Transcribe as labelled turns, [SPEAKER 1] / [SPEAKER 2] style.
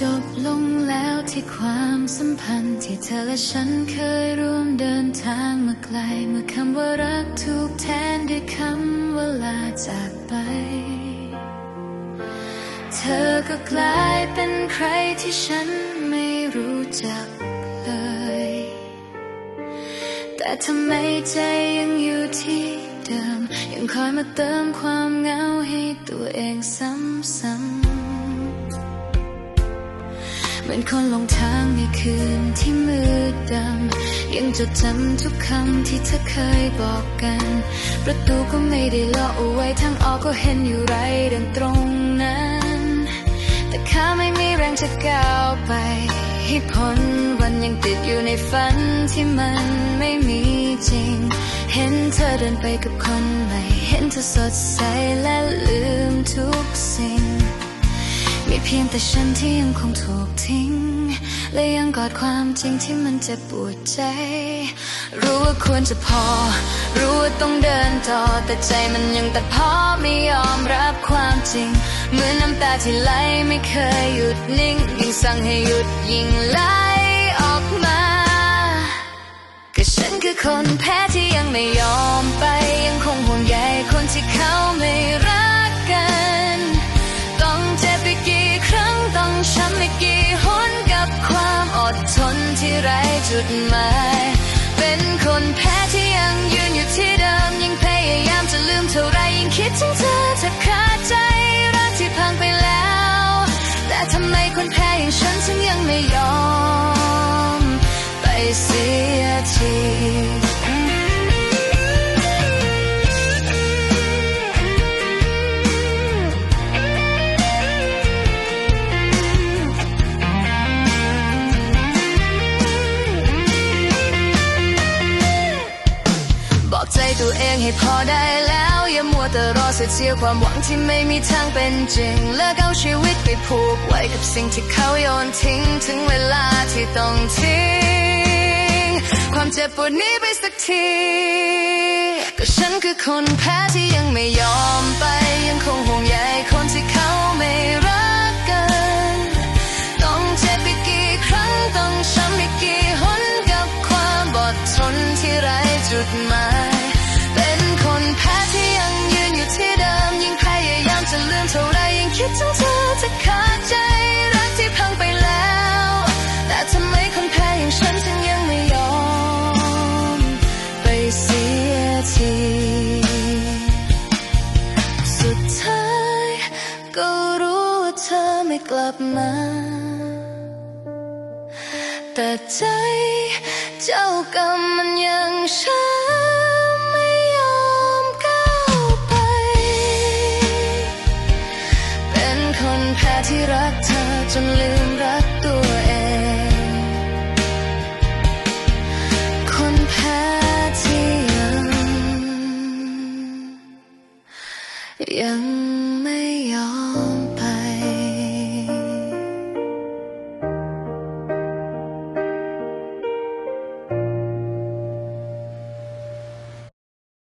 [SPEAKER 1] จบลงแล้วที่ความสัมพันธ์ที่เธอและฉันเคยร่วมเดินทางมาไกล เมื่อคำว่ารักถูกแทนด้วยคำว่าลาจากไป เธอก็กลายเป็นใครที่ฉันไม่รู้จักเลย แต่ทำไมใจยังอยู่ที่เดิม ยังคอยมาเติมความเหงาให้ตัวเองซ้ำๆ เหมือนคนหลงทางในคืนที่มืดดำยังจดจำทุกคำที่เธอเคยบอกกัน ประตูก็ไม่ได้ล็อกเอาไว้ทางออกก็เห็นอยู่ไรดังตรงนั้น แต่ข้าไม่มีแรงจะก้าวไปให้พ้นวันยังติดอยู่ในฝันที่มันไม่มีจริง เห็นเธอเดินไปกับคนใหม่ เห็นเธอสดใสและลืมทุกสิ่ง มีเพียงแต่ฉันที่ยังคงถูกทิ้ง และยังกอดความจริงที่มันเจ็บปวดใจ รู้ว่าควรจะพอ รู้ว่าต้องเดินต่อ แต่ใจมันยังตัดพ้อไม่ยอมรับความจริง เหมือนน้ำตาที่ไหลไม่เคยหยุดนิ่ง ยิ่งสั่งให้หยุดยิ่งไหลออกมา ก็ฉันคือคนแพ้ที่ยังไม่ยอม ไร้จุดหมาย เป็นคนแพ้ที่ยังยืนอยู่ที่เดิมยิ่งพยายามจะลืมเท่าไรยิ่งคิดถึงเธอแทบขาดใจรักที่พังไปแล้ว แต่ทำไมคนแพ้อย่างฉันถึงยังไม่ยอม ไปเสียที พอได้แล้วอย่ามัวแต่รอเสียเสียความหวังที่ไม่มีทางเป็นจริง เลิกเอาชีวิตไปผูกไว้กับสิ่งที่เขาโยนทิ้ง ถึงเวลาที่ต้องทิ้ง ความเจ็บปวดนี้ไปสักที ก็ฉันคือคนแพ้ที่ยังไม่ยอม คิดถึงเธอจะขาดใจรักที่พังไปแล้ว แต่ทำไมคนแพ้อย่างฉันถึงยังไม่ยอม ไปเสียทีสุดท้ายก็รู้ว่าเธอไม่กลับมา แต่ใจเจ้ากรรมมันยังช้า จนลืมรักตัวเอง คนแพ้ที่ยังยังไม่ยอม